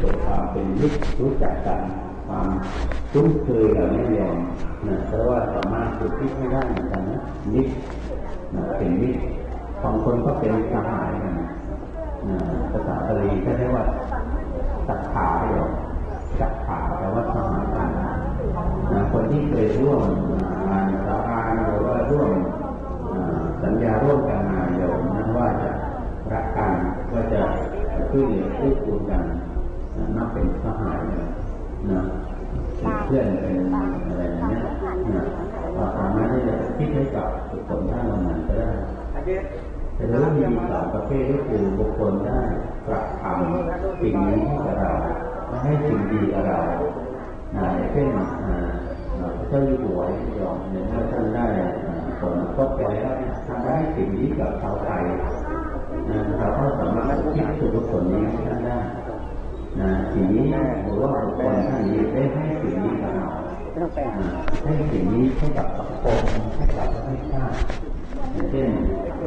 เกิดความเป็นมิตรรู้จักกันความคุ้นเคยกับไม่ยอมนะเพราะว่าสามารถฝึกพิไม่ได้เหมือนกันนะมิตรนะเป็นมิตรบางคนก็เป็นสหายกันนะภาษาบาลีก็เรียกว่าสักขาเดียวสักขาแปลว่าสหายกันนะคนที่เคยร่วมงานสาอาหรือว่าร่วมสัญญาร่วมกันมาโยมนั้นว่าจะรักกันว่าจะช่วยเหลือช่วยคูณกัน นับเป็นสหายเลยนะเป็นเพื่อนเป็นอะไรอย่างเงี้ยนะเราสามารถที่จะคิดให้กับบุคคลท่านเหล่านั้นก็ได้แต่ถ้ามีสามประเภทก็คือบุคคลได้กระทำสิ่งนี้ให้กับเราและให้สิ่งดีกับเรานะเช่นพระเจ้าอยู่หัวยอมเนี่ยเมื่อท่านได้ผลครบไปแล้วท่านได้สิ่งนี้กับชาวไทยนะเราก็สามารถคิดถึงผลนี้ให้ท่านได้ นะสิ่งนี้หรือว่าบุคคลท่านนี้ได้ให้สิ่งนี้กับเราให้สิ่งนี้ให้กับสังคมให้กับประเทศชาติอย่างเช่น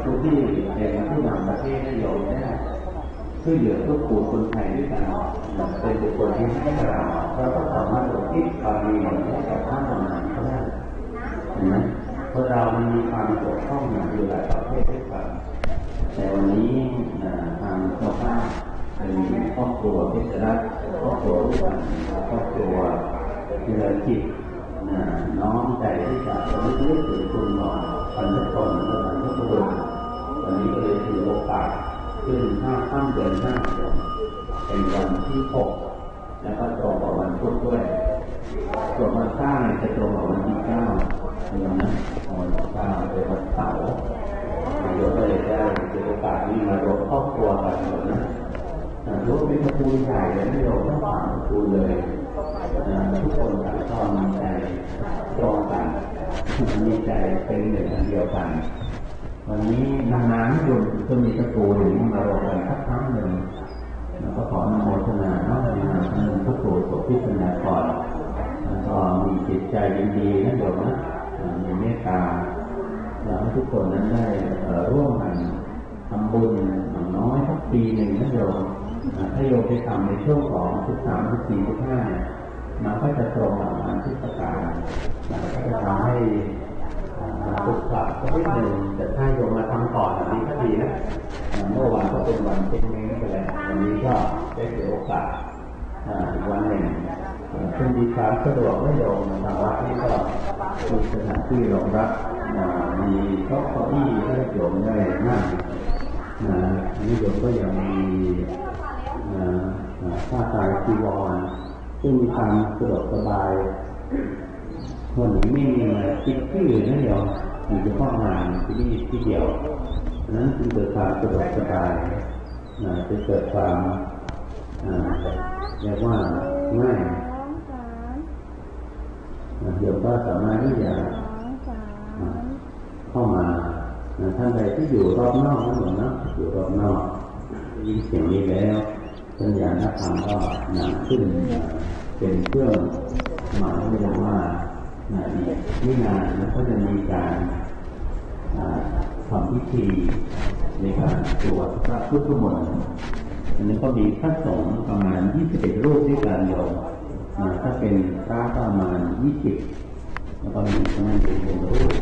ผู้ที่เป็นผู้นำประเทศนิยมได้ช่วยเหลือทุกคนคนไทยด้วยกันเป็นบุคคลที่ให้กับเราเราก็สามารถอุทิศความดีให้กับท่านเหล่านั้นก็ได้เห็นไหมเพราะเรามันมีความเกี่ยวข้องอยู่หลายประเทศด้วยกันแต่วันนี้ทางเจ้าภาพ เป็นครอบครัวพิจารณาครอบครัวด้วยกันครอบครัวที่เราจิตน้องใจที่จะระลึกนึกถึงคุณก่อพันธกรและพันธบุรุษวันนี้ก็เลยถือโอกาสขึ้นห้าข้ามเดือนห้าเป็นวันที่หกแล้วก็ตรงกับวันพุธด้วยส่วนวันเก้าจะตรงกับวันที่เก้าในวันนั้นวันที่เก้าเป็นวันเสาร์โยมก็เลยได้ถือโอกาสนี้มารวมครอบครัวกันหมดนะ รู้เป็นประตูใหญ่เลยไม่โยมต้งผ่านประตูเลยทุกคนต่างก็มีใจตรงกันมีใจเป็นหนึ่งเดียวกัน วันนี้นานๆโยมจะมีประตูหนึ่งมารวมกันสักครั้งหนึ่งแล้วก็ขออนุโมทนาเนาะในนามท่านพระครูสุพิษณากรแล้วก็มีจิตใจยินดีนะโยมนะมีเมตตาเราให้ทุกคนนั้นได้ร่วมกันทำบุญอย่างน้อยสักปีหนึ่งนะโยม ถ้าโยมไปทำในช่วงของสิบสามสิบสี่สิบห้านะมันก็จะตรงกับงานเทศกาลมันก็จะทำให้ฝึกขับก็นิดหนึ่งแต่ถ้าโยมมาทำก่อนอันนี้ก็ดีนะเมื่อวานก็เป็นวันเป็นเม้งไปแล้ววันนี้ก็ได้เสียโอกาสวันหนึ่งซึ่งมีความสะดวกไม่โยมทางวัดนี่ก็มีสถานที่รองรับมีโต๊ะเก้าอี้ให้โยมได้นั่งนี่โยมก็ยังมี ผ้าตายจีวรซึ่งมีความสะดวกสบายคนไม่มีคิดที่อื่นนั่นเดียวอยู่เฉพาะงานที่นี่ที่เดียวนั้นจึงเกิดความสะดวกสบายจะเกิดความเรียกว่าง่ายเดี๋ยวก็สามารถที่จะเข้ามาท่านใดที่อยู่รอบนอกนั่นหรอนะอยู่รอบนอกยินเสียงนี้แล้ว สัญญาณธรรมก็หนักขึ้นเป็นเครื่องหมายเรียกว่านี่นานแล้วก็จะมีการทำพิธีในการตรวจพระพุทธมนต์อันนี้ก็มีพระสงฆ์ประมาณ 21 รูปด้วยกันโยมถ้าเป็นพระประมาณ 20 แล้วก็มีคณะเด็กเป็นรูป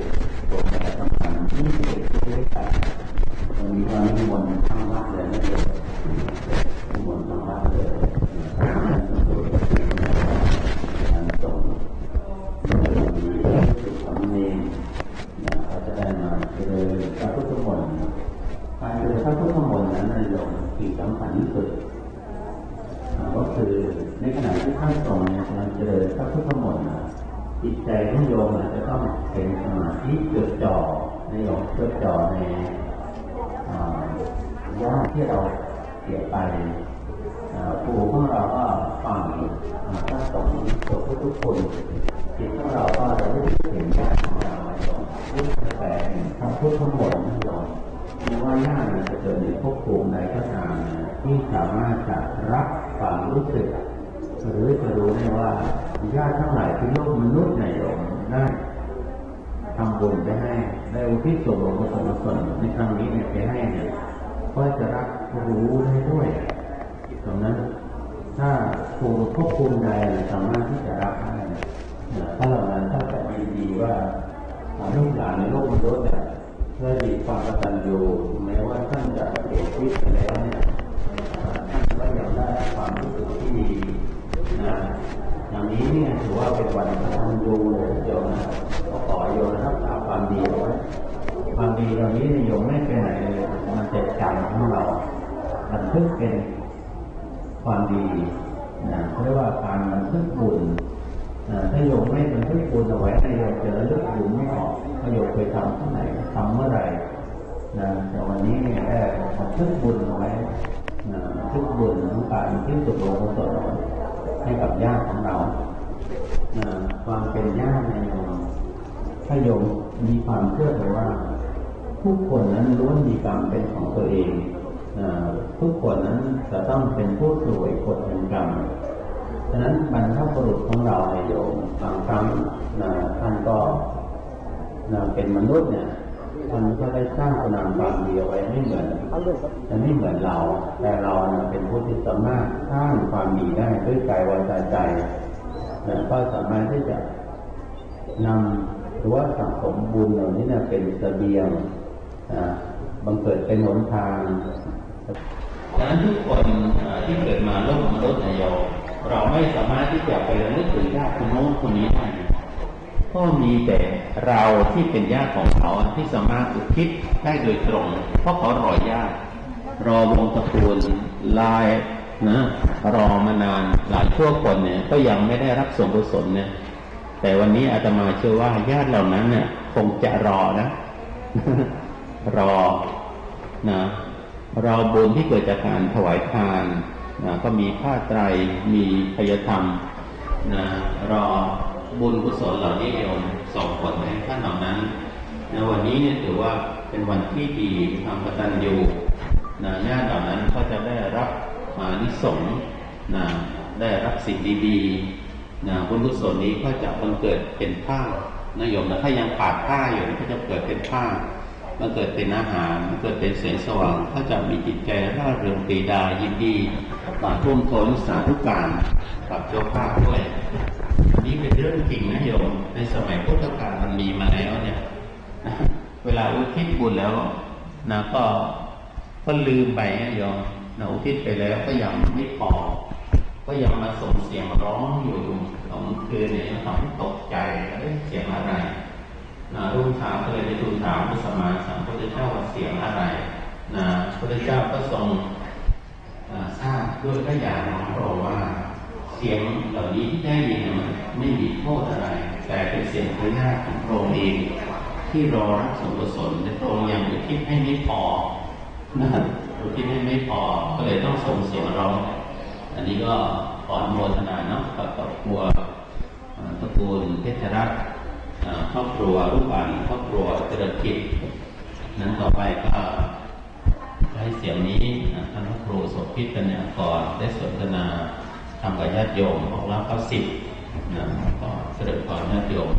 รวมกันประมาณ21รูปด้วยกันวันนี้ก็มีมนต์ทั้งวัดเลยนะโยม มนต์ทั้งวัดเลยสำเนียงเขาจะได้มาเจริญพระพุทธมนต์การเจริญพระพุทธมนต์นั้นในหลวงสิ่งสำคัญที่สุดก็คือในขณะที่ท่านทรงกำลังเจริญพระพุทธมนต์จิตใจของโยมจะต้องเป็นสมาธิจดจ่อในโยมจดจ่อในญาติที่เราเสียไป ปู่ของเราก็ฟังพระสงฆ์ทุกคนจิตของเราก็จะรู้ถึงญาติของเรารู้แต่ทำพุทธมนต์นั่นเองไม่ว่าญาติจะเกิดในภพภูมิใดก็ตามที่สามารถจะรับความรู้สึกหรือจะรู้ได้ว่าญาติทั้งหลายที่โลกมนุษย์ในโลกได้ทำบุญไปให้ได้อุทิศส่วนกุศลส่วนในครั้งนี้เนี่ยไปให้เนี่ยก็จะรับรู้ได้ด้วย ตรงนั้นภูมิภพภูมิใดสามารถที่จะรับได้ถ้าเรานั้นถ้าจะยินดีว่าลูกหลานในโลกมนุษย์เนี่ยได้มีความกตัญญูแม้ว่าท่านจะเสียชีวิตไปแล้วเนี่ยท่านก็ยังได้ความรู้สึกที่ดีนะอย่างนี้เนี่ยถือว่าเป็นวันกตัญญูเลยโยมนะขอโยมรักษาความดีเอาไว้ความดีเหล่านี้โยมไม่ไปไหนเลยมันจะจำของเราบันทึกเป็น ความดีนะเขาเรียกว่าการบันทึกบุญนะถ้าโยมไม่บันทึกบุญเอาไว้ให้โยมจะระลึกบุญไม่ออกถ้าโยมเคยทำที่ไหนทำเมื่อไหร่นะแต่วันนี้เนี่ยได้บันทึกบุญเอาไว้นะบันทึกบุญของการที่สุดโลกุศลให้กับญาติของเราความเป็นญาติในโยมถ้าโยมมีความเชื่อเลยว่า ทุกคนนั้นล้วนมีกรรมเป็นของตัวเอง ทุกคนนั้นจะต้องเป็นผู้สวยผลแห่งกรรมฉะนั้นบรรพบุรุษของเราในโยมบางครั้งนะท่านก็นะเป็นมนุษย์เนี่ยท่านก็ได้สร้างคุณงามความดีเอาไว้ไม่เหมือนแต่ไม่เหมือนเรา แต่เรานะเป็นผู้ที่สามารถสร้างความดีได้ด้วยกายวาจาใจนะก็สามารถที่จะนำหรือว่าสังสมบุญเหล่านี้เนี่ยเป็นเสบียงนะบังเกิดเป็นหนทาง ดังนั้นทุกคนที่เกิดมาโลกมนุษย์นายโยเราไม่สามารถที่จะไประลึกถึงญาติคนโน้นคนนี้ได้ก็มีแต่เราที่เป็นญาติของเขาที่สามารถอุทิศได้โดยตรง เพราะเขารอญาติรอวงตระกูลลายนะรอมานานหลายชั่วคนเนี่ยก็ยังไม่ได้รับส่วนกุศลเนี่ย แต่วันนี้อาตมาเชื่อว่าญาติเหล่านั้นเนี่ยคงจะรอนะ รอนะ เรอบุญที่เกิดจากการถวายทานนะก็มีผ้าไตรมีพยธรรมนะรอบุญกุศลเหล่านี้โยมส่งผลให้ท่านเหล่านั้นในวันนี้เนี่ยถือว่าเป็นวันที่ดีทำกตัญญูนะญาติเหล่านั้นก็จะได้รับอานิสงส์นะได้รับสิ่งดีๆนะบุญกุศลนี้ก็จะบังเกิดเป็นผ้านโยมนะถ้ายังขาดผ้าอยู่ก็จะเกิดเป็นผ้า มันเกิดเป็นอาหารมันเกิดเป็นแสงสว่างก็จะมีจิตใจร่าเริงปีดายินดีมาทุ่มโทนสาธุการกับเจ้าภาพด้วยนี่เป็นเรื่องจริงนะโยมในสมัยพุทธกาลมันมีมาแล้วเนี่ยเวลาอุทิศบุญแล้วนะก็ก็ลืมไปนะโยมนะอุทิศไปแล้วก็ยังไม่พอก็ยังมาส่งเสียงร้องอยู่สองคืนเนี่ยทำให้ตกใจเสียงอะไร นะรุ่งเช้าก็เลยไปทูลถามพระสมมาสัมพุทธเจ้าว่าเสียงอะไรนะพระพุทธเจ้าก็ทรงทราบด้วยพระญาณของพระว่า เสียงเหล่านี้ที่ได้ยินมันไม่มีโทษอะไร แต่เป็นเสียงพระญาณของพระองค์เองที่รอรับส่วนกุศลแต่พระองค์ยังอุทิศให้ไม่พอนะอุทิศให้ไม่พอ ก็เลยต้องส่งเสียงร้อง อันนี้ก็ขออนุโมทนาเนาะกับครอบครัวตระกูลเพชรรัตน์ ครอบครัวรูปอันครอบครัวเจริญกิจนั้นต่อไปก็ให้เสียงนี้ท่านพระครูสมพิษกันเนี่ยก่อนได้สนทนาทำกับญาติโยมของเราเก้าสิบนะก็เสด็จก่อนญาติโยม